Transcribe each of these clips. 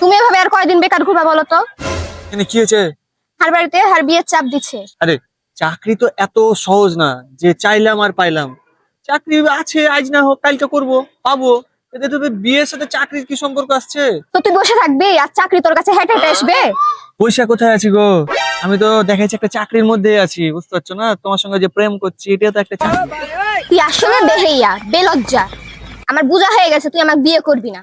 তুমি এভাবে আর কয়দিন বেকার ঘুরবা বলো তো? এখানে কি হয়েছে? হার বাড়িতে হার বিয়ের চাপ দিচ্ছে। আরে চাকরি তো এত সহজ না যে চাইলাম আর পাইলাম। চাকরি আছে আজ না হোক কালকে করব পাবো। এতে তো বিয়ের সাথে চাকরির কি সম্পর্ক আসছে তো তুই বসে থাকবি আর চাকরি তোর কাছে হেঁটে হেঁটে আসবে? পয়সা কোথায় আছি গো? আমি তো দেখাচ্ছি একটা চাকরির মধ্যে আছি বুঝতে পারছ না? তোমার সঙ্গে যে প্রেম করছি এটা তো একটা চাকরি। তুই আসলে বেহেইয়া বেলজ্জা। আমার বোঝা হয়ে গেছে তুই আমাকে বিয়ে করবি না।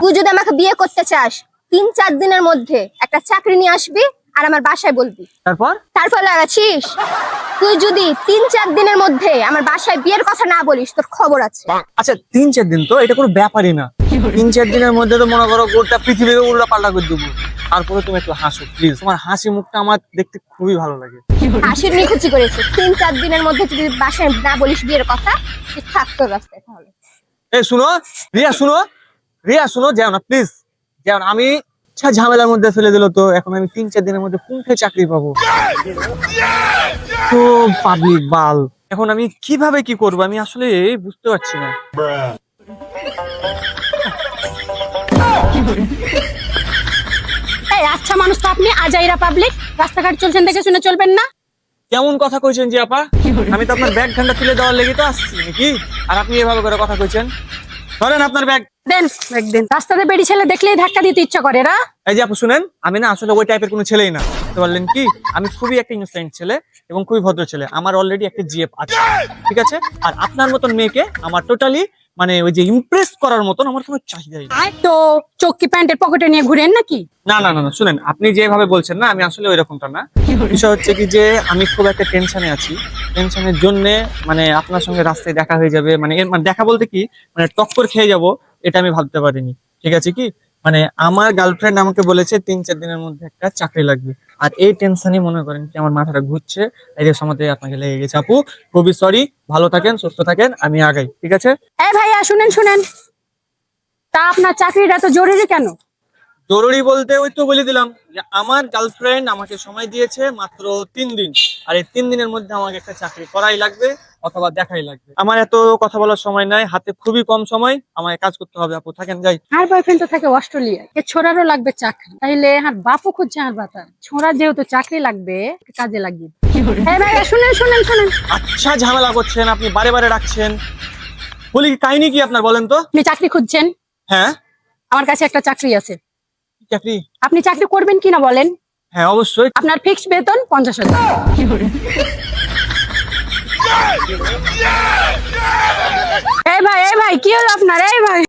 তুই যদি আমাকে বিয়ে করতে চাস তিন চার দিনের মধ্যে একটা চাকরি নিয়ে আসবি আর আমার বাসায় বলবি। তারপর? তারপর লাগাচ্ছিস? তুই যদি তিন চার দিনের মধ্যে আমার বাসায় বিয়ের কথা না বলিস তোর খবর আছে। আচ্ছা তিন চার দিন তো এটা কোনো ব্যাপারই না। তিন চার দিনের মধ্যে তো মনে করো গোটা পৃথিবীকে উল্টা পাল্টা করে দেবো। তারপরে তুমি একটু হাসো প্লিজ তোমার হাসি মুখটা আমার দেখতে খুবই ভালো লাগে। হাসির নিখুচি করেছে। তিন চার দিনের মধ্যে যদি বাসায় না বলিস বিয়ের কথা তুই থাক তোর রাস্তায় তাহলে। এই শুনো। রিয়া শুনো। রিয়া শুনো যাও না প্লিজ যাও না। আমি আচ্ছা ঝামেলার মধ্যে ফেলে দিল তো এখন আমি তিন চার দিনের মধ্যে কোনটা চাকরি পাবো? তো পাবলিক বাল। এখন আমি কীভাবে কি করব? আমি আসলে বুঝতে পারছি না। আচ্ছা মানুষ তো আপনি আজাইরা পাবলিক রাস্তাঘাট চলছেন দেখে শুনে চলবেন না। কেমন কথা কইছেন জি আপা? আমি তো আপনার ব্যাগ ঘণ্টা তুলে দেওয়ার লেগে তো আসছি নাকি? আর আপনি এভাবে করে কথা কইছেন? ধরেন আপনার ব্যাগ। দেন একদিন রাস্তাতে বেড়ি ছেলে দেখলেই ধাক্কা দিতে ইচ্ছা করে না? এই যে আপু শুনেন আমি না আসলে ওই টাইপের কোনো ছেলেই না। বুঝতে পারলেন কি? আমি খুবই একটা ইনোসেন্ট ছেলে এবং খুবই ভদ্র ছেলে। আমার অলরেডি একটা জিএফ আছে। ঠিক আছে? আর আপনার মতন মেয়েকে আমার টোটালি মানে ওই যে ইমপ্রেস করার মতন আমার কোনো চাহিদাই নেই। তো চোখকি প্যান্টের পকেটে নিয়ে ঘুরেন নাকি? না না না না শুনেন আপনি যেভাবে বলছেন না আমি আসলে ওই রকমটা না। বিষয় হচ্ছে কি যে আমি খুব একটা টেনশনে আছি। টেনশনের জন্য মানে আপনার সঙ্গে রাস্তায় দেখা হয়ে যাবে মানে এর মানে দেখা বলতে কি মানে টক্কর খেয়ে যাব এটা আমি ভাবতে পারিনি। ঠিক আছে কি? মানে আমার গার্লফ্রেন্ড আমাকে বলেছে তিন চার দিনের মধ্যে একটা চাকরি লাগবে। আর এই টেনশনই মনে করেন কি আমার মাথাটা ঘুরছে এর সময় আপনাকে লেগে গেছে। আপু খুবই সরি ভালো থাকেন সুস্থ থাকেন আমি আগাই ঠিক আছে? এই ভাইয়া শুনেন শুনেন। তা আপনার চাকরিটা তো জরুরি কেন? জরুরি বলতে ওই তো বলে দিলাম যে আমার গার্লফ্রেন্ড আমাকে সময় দিয়েছে মাত্র তিন দিন। আর এই তিন দিনের মধ্যে আমাকে একটা চাকরি করাই লাগবে। অথবা দেখাই লাগবে। আমার এত কথা বলার সময় নাই হাতে খুবই কম সময়। আমাকে কাজ করতে হবে আপু। থাকেন যাই। আর বয়ফ্রেন্ড তো থাকে অস্ট্রেলিয়া এ ছোড়ারও লাগবে চাকরি। তাইলে আর বাপও খুঁজছে আর বাতা ছোড়া যেহেতু চাকরি লাগবে কাজে লাগিয়ে ভাইয়া শুনেন শুনেন শুনেন। আচ্ছা ঝামেলা করছেন আপনি বারে বারে ডাকছেন। বলি কি কাহিনী কি আপনার বলেন তো? আপনি চাকরি খুঁজছেন? হ্যাঁ। আমার কাছে একটা চাকরি আছে। চাকরি? আপনি চাকরি করবেন কিনা বলেন? হ্যাঁ অবশ্যই। আপনার ফিক্সড বেতন পঞ্চাশ হাজার। এই ভাই এই ভাই কি হলো আপনার? এই ভাই